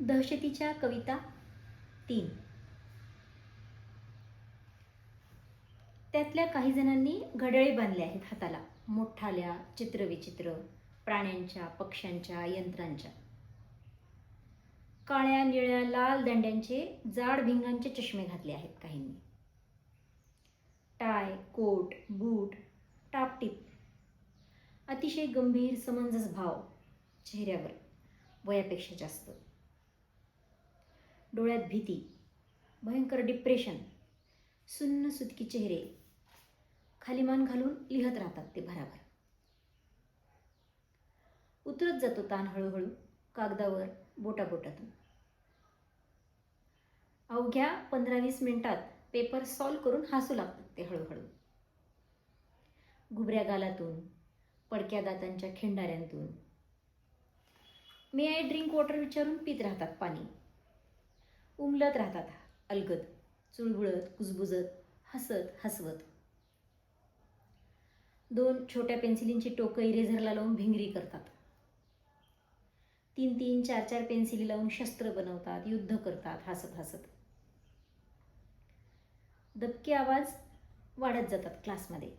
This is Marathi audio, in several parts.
दहशतीच्या कविता तीन. त्यातल्या काही जणांनी घडळे बांधले आहेत हाताला. मोठाल्या चित्रविचित्र प्राण्यांच्या पक्ष्यांच्या यंत्रांच्या. काळ्या निळ्या लाल दंड्यांचे जाड भिंगांचे चष्मे घातले आहेत काहींनी. टाय कोट बूट टापटीप. अतिशय गंभीर समंजस भाव चेहऱ्यावर वयापेक्षा जास्त. डोळ्यात भीती भयंकर डिप्रेशन सुन्न सुतकी चेहरे खाली मान घालून लिहत राहतात ते भराभर. उतरत जातो ताण हळूहळू कागदावर बोटाबोटातून अवघ्या पंधरा वीस मिनिटात पेपर सॉल्व करून हसू लागतात ते हळूहळू. गुबऱ्या गालातून पडक्या दातांच्या खिंडाऱ्यांतून. मे आय ड्रिंक वॉटर विचारून पित राहतात पाणी? उमलत राहतात. अलगत चुळबुळत कुजबुजत हसत हसवत. दोन छोट्या पेन्सिलींची टोकं इरेझरला लावून भिंगरी करतात. तीन तीन चार चार पेन्सिली लावून शस्त्र बनवतात युद्ध करतात हसत हसत. दबके आवाज वाढत जातात क्लासमध्ये.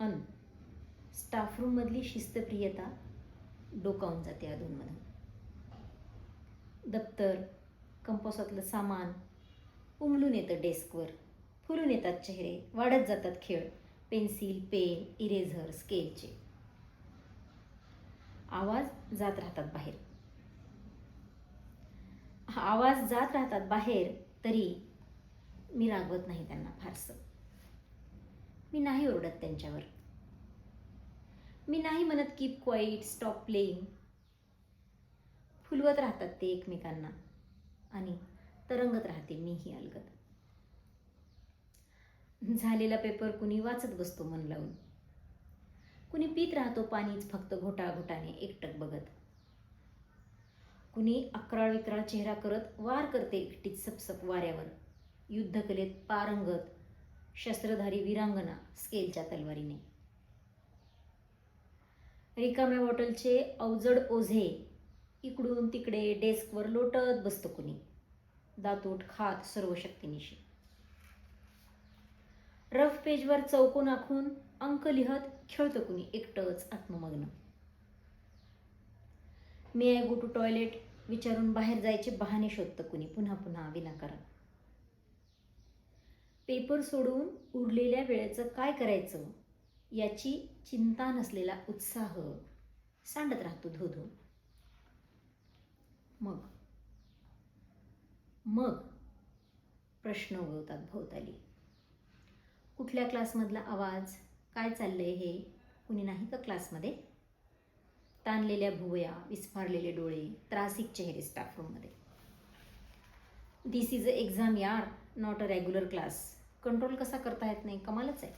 अन स्टाफ रूममधली शिस्तप्रियता डोकावून जाते अधूनमधून. दप्तर कंपोसातलं सामान उमलून येतं डेस्कवर. फुलून येतात चेहरे वाढत जातात खेळ. पेन्सिल पेन इरेझर स्केलचे. आवाज जात राहतात बाहेर. आवाज जात राहतात बाहेर तरी मी रागवत नाही त्यांना फारसं. मी नाही ओरडत त्यांच्यावर. मी नाही म्हणत कीप क्वाईट स्टॉप प्लेईंग फुलवत राहतात ते एकमेकांना. आणि तरंगत राहते मीही अलगत झालेला पेपर कुणी वाचत बसतो मन लावून. कुणी पीत राहतो पाणीच फक्त घोटा घोटाने एकटक बघत. कुणी अकराळ विक्राळ चेहरा करत वार करते एकटीच सपसप वाऱ्यावर. युद्धकलेत पारंगत शस्त्रधारी विरांगना स्केलच्या तलवारीने. रिकाम्या बॉटलचे अवजड ओझे इकडून तिकडे डेस्कवर लोटत बसतो कुणी. दातोट खात सर्व शक्तीनिशी रफ पेजवर चौकोन आखून अंक लिहत खेळतो कुणी एकटंच आत्ममग्न. May I go to toilet विचारून बाहेर जायचे बहाणे शोधतं कुणी पुन्हा पुन्हा विनाकारण. पेपर सोडून उरलेल्या वेळेचं काय करायचं? याची चिंता नसलेला उत्साह सांडत राहतो धो धो. मग मग प्रश्न उगवतात भोवताली. कुठल्या क्लासमधला आवाज? काय चाललंय हे? कुणी नाही का क्लासमध्ये? ताणलेल्या भुवया विस्फारलेले डोळे त्रासिक चेहरे स्टाफ रूममध्ये दिस इज अ एक्झाम यार not a regular class control कसा करता येत नाही? कमालच आहे.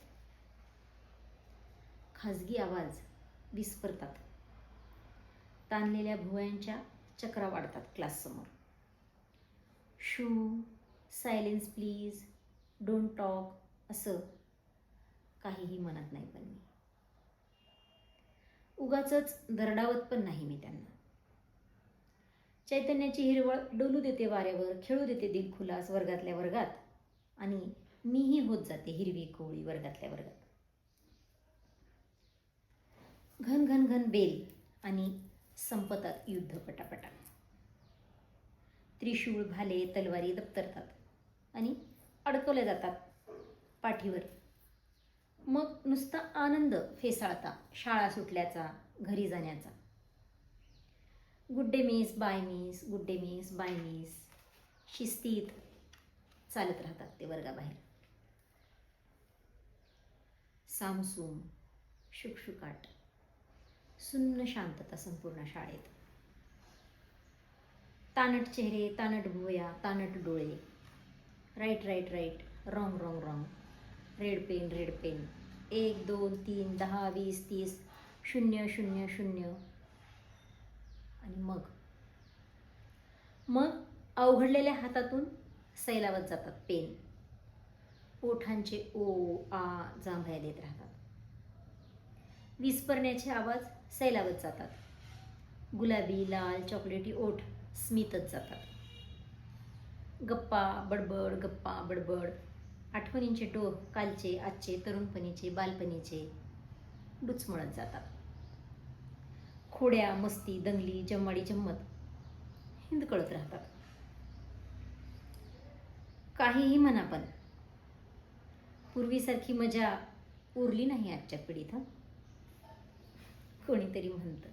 खाजगी आवाज विस्फरतात. ताणलेल्या भुवयांच्या चक्रा वाढतात क्लाससमोर shh silence please don't talk असं. काहीही म्हणत नाही पण मी. उगाच दरडावत पण नाही मी त्यांना. चैतन्याची हिरवळ डोलू देते वाऱ्यावर खेळू देते दिलखुलास वर्गातल्या वर्गात. आणि मीही होत जाते हिरवी कोळी वर्गातल्या वर्गात. घन घन घन बेल आणि संपतात युद्ध पटापटा. त्रिशूळ भाले तलवारी दप्तरतात आणि अडकवल्या जातात पाठीवर. मग नुसता आनंद फेसाळता शाळा सुटल्याचा घरी जाण्याचा. Good day miss bye miss good day miss bye miss शिस्तीत चालत राहतात ते वर्गाबाहेर. सामसूम शुकशुकाट सुन्न शांतता संपूर्ण शाळेत. तानट चेहरे तानट भुवया तानट डोळे. Right right right wrong wrong wrong red pen red pen एक दोन तीन दहा वीस तीस. शून्य शून्य शून्य. आणि मग? मग अवघडलेल्या हातातून सैलावत जातात पेन. ओठांचे ओ आ जांभया देत राहतात. विस्परण्याचे आवाज सैलावत जातात. गुलाबी लाल चॉकलेटी ओठ. स्मितच जातात. गप्पा बडबड गप्पा बडबड. आठवणींचे टोक कालचे आजचे तरुणपणीचे बालपणीचे डुचमळत जातात. खोड्या मस्ती दंगली जम्माडी जम्मत हिंदकळत राहतात. काहीही म्हणा पण पूर्वीसारखी मजा उरली नाही आजच्या पिढीत कोणीतरी म्हणतं.